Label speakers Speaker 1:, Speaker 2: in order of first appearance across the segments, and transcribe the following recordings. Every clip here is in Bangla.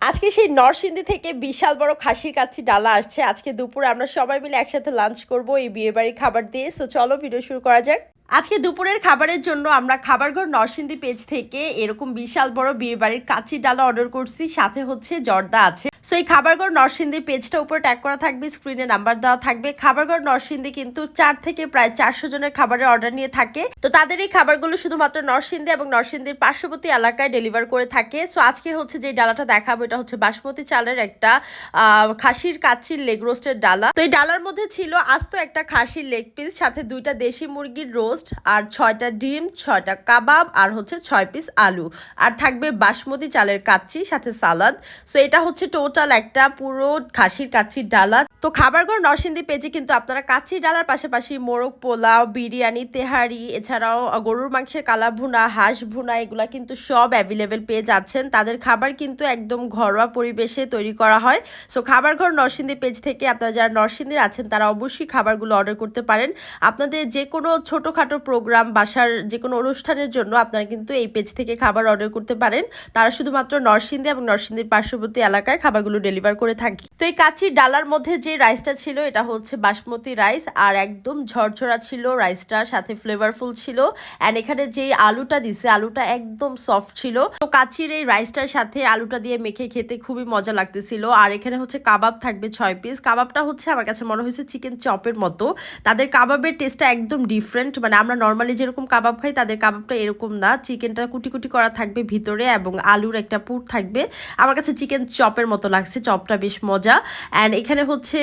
Speaker 1: আজকে সেই নরসিংদী থেকে বিশাল বড় খাসির কাচ্ছি ডালা আসছে। আজকে দুপুরে আমরা সবাই মিলে একসাথে লাঞ্চ করব, এই বিয়ে বাড়ির খাবার দিয়ে। সো চলো ভিডিও শুরু করা যাক। আজকে দুপুরের খাবারের জন্য আমরা খাবারঘর নরসিংদী পেজ থেকে এরকম বিশাল বড় বিয়ে বাড়ির কাচ্চি ডালা অর্ডার করছি। সাথে হচ্ছে জর্দা আছে। সো এই খাবারঘর নরসিংদী পেজটা উপরে ট্যাগ করা থাকবে স্ক্রিনে নাম্বার দেওয়া থাকবে। খাবারগড় নরসিংদী কিন্তু চার থেকে প্রায় চারশো জনের খাবারের অর্ডার নিয়ে থাকে। তো তাদের এই খাবারগুলো শুধুমাত্র নরসিংদী এবং নরসিংদীর পার্শ্ববর্তী এলাকায় ডেলিভার করে থাকে। সো আজকে হচ্ছে যে ডালাটা দেখাবো, এটা হচ্ছে বাসমতি চালের একটা খাসির কাচ্চির লেগ রোস্টের ডালা। তো এই ডালার মধ্যে ছিল আস্ত একটা খাসির লেগ পিস সাথে দুইটা দেশি মুরগির রোস্ট আর ছয়টা ডিম, ছয়টা কাবাব, আর হচ্ছে ছয় পিস আলু। আর থাকবে বাসমতি চালের কাচ্চি, সাথে সালাদ। সো এটা হচ্ছে টোটাল একটা পুরো খাসির কাচ্চির ডালা। তো খাবারঘর নরসিংদী পেজে কিন্তু আপনারা কাচ্চির ডালার পাশাপাশি মোরগ পোলাও, বিরিয়ানি, তেহারি, এছাড়াও গরুর মাংসের কালা ভুনা হাঁস ভুনা, এগুলা কিন্তু সব অ্যাভেলেবেল পেয়ে যাচ্ছেন। তাদের খাবার কিন্তু একদম ঘরোয়া পরিবেশে তৈরি করা হয়। সো খাবারঘর নরসিংদী পেজ থেকে আপনারা যারা নরসিংদীর আছেন, তারা অবশ্যই খাবারগুলো অর্ডার করতে পারেন। আপনাদের যে কোনো ছোটোখাটো প্রোগ্রাম বাসার যে কোনো অনুষ্ঠানের জন্য আপনারা কিন্তু এই পেজ থেকে খাবার অর্ডার করতে পারেন। তারা শুধুমাত্র নরসিংদী এবং নরসিংদীর পার্শ্ববর্তী এলাকায় খাবারগুলো ডেলিভার করে থাকি। তো এই কাচির ডালার মধ্যে যে রাইসটা ছিল, এটা হচ্ছে বাসমতি রাইস আর একদম ঝরঝরা ছিল রাইসটা সাথে ফ্লেভারফুল ছিল। অ্যান্ড এখানে যে আলুটা দিছে, আলুটা একদম সফট ছিল। তো কাচির এই রাইসটার সাথে আলুটা দিয়ে মেখে খেতে খুবই মজা লাগতেছিল। আর এখানে হচ্ছে কাবাব থাকবে ছয় পিস কাবাবটা হচ্ছে আমার কাছে মনে হয়েছে চিকেন চপের মতো। তাদের কাবাবের টেস্টটা একদম ডিফারেন্ট মানে আমরা নর্মালি যেরকম কাবাব খাই, তাদের কাবাবটা এরকম না। চিকেনটা কুটি কুটি করা থাকবে ভিতরে এবং আলুর একটা পুর থাকবে। আমার কাছে চিকেন চপের মতো লাগছে, চপটা বেশ মজা। অ্যান্ড এখানে হচ্ছে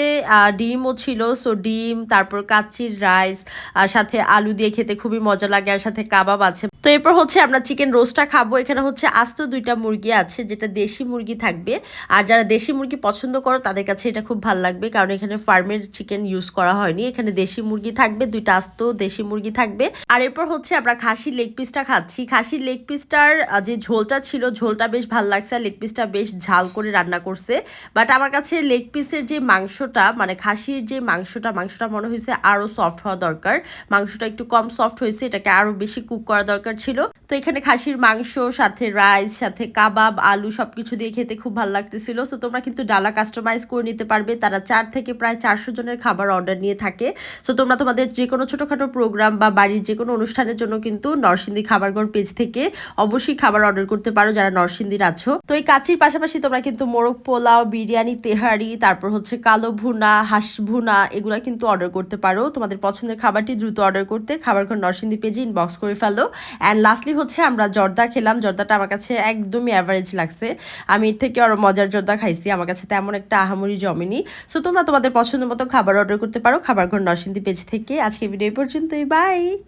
Speaker 1: ডিমও ছিল সো ডিম, তারপর কাচ্চির রাইস আর সাথে আলু দিয়ে খেতে খুবই মজা লাগে, আর সাথে কাবাব আছে। তো এরপর হচ্ছে আমরা চিকেন রোস্টটা খাব। এখানে হচ্ছে আস্ত দুইটা মুরগি আছে, যেটা দেশি মুরগি থাকবে। আর যারা দেশি মুরগি পছন্দ করো, তাদের কাছে এটা খুব ভালো লাগবে, কারণ এখানে ফার্মের চিকেন ইউজ করা হয়নি। এখানে দেশি মুরগি থাকবে, দুইটা আস্ত দেশি মুরগি থাকবে। আর এরপর হচ্ছে আমরা খাসির লেগ পিসটা খাচ্ছি। খাসির লেগ পিসটার যে ঝোলটা ছিল, ঝোলটা বেশ ভালো লাগছে, আর লেগ পিসটা বেশ ঝাল করে রান্না করছে। বাট আমার কাছে লেগ পিসের যে মাংসটা মানে খাসির যে মাংসটা মাংসটা মনে হয়েছে আরও সফট হওয়া দরকার। মাংসটা একটু কম সফট হয়েছে, এটাকে আরও বেশি কুক করা দরকার ছিল। তো এখানে খাসির মাংস, সাথে রাইস সাথে কাবাব, আলু সবকিছু দিয়ে খেতে খুব ভালো লাগতেছিল। তো তোমরা কিন্তু ডালা কাস্টমাইজ করে নিতে পারবে। তারা চার থেকে প্রায় চারশো জনের খাবার অর্ডার নিয়ে থাকে। সো তোমরা তোমাদের যে কোনো ছোটোখাটো প্রোগ্রাম বা বাড়ির যে কোনো অনুষ্ঠানের জন্য কিন্তু নরসিংদী খাবারঘর পেজ থেকে অবশ্যই খাবার অর্ডার করতে পারো, যারা নরসিংদীর আছো। তো এই কাচির পাশাপাশি তোমরা কিন্তু মোরগ পোলাও, বিরিয়ানি, তেহারি, তারপর হচ্ছে কালো ভুনা, হাঁস ভুনা, এগুলো কিন্তু অর্ডার করতে পারো। তোমাদের পছন্দের খাবারটি দ্রুত অর্ডার করতে খাবারঘর নরসিংদী পেজে ইনবক্স করে ফেলো। অ্যান্ড লাস্টলি হচ্ছে আমরা জর্দা খেলাম। জর্দাটা আমার কাছে একদমই অ্যাভারেজ লাগছে। আমি এর থেকে আরও মজার জর্দা খাইছি। আমার কাছে তেমন একটা আহামরি জমেনি। সো তোমরা তোমাদের পছন্দ মতো খাবার অর্ডার করতে পারো খাবারঘর নরসিংদী পেজ থেকে। আজকে ভিডিও পর্যন্তই। বাই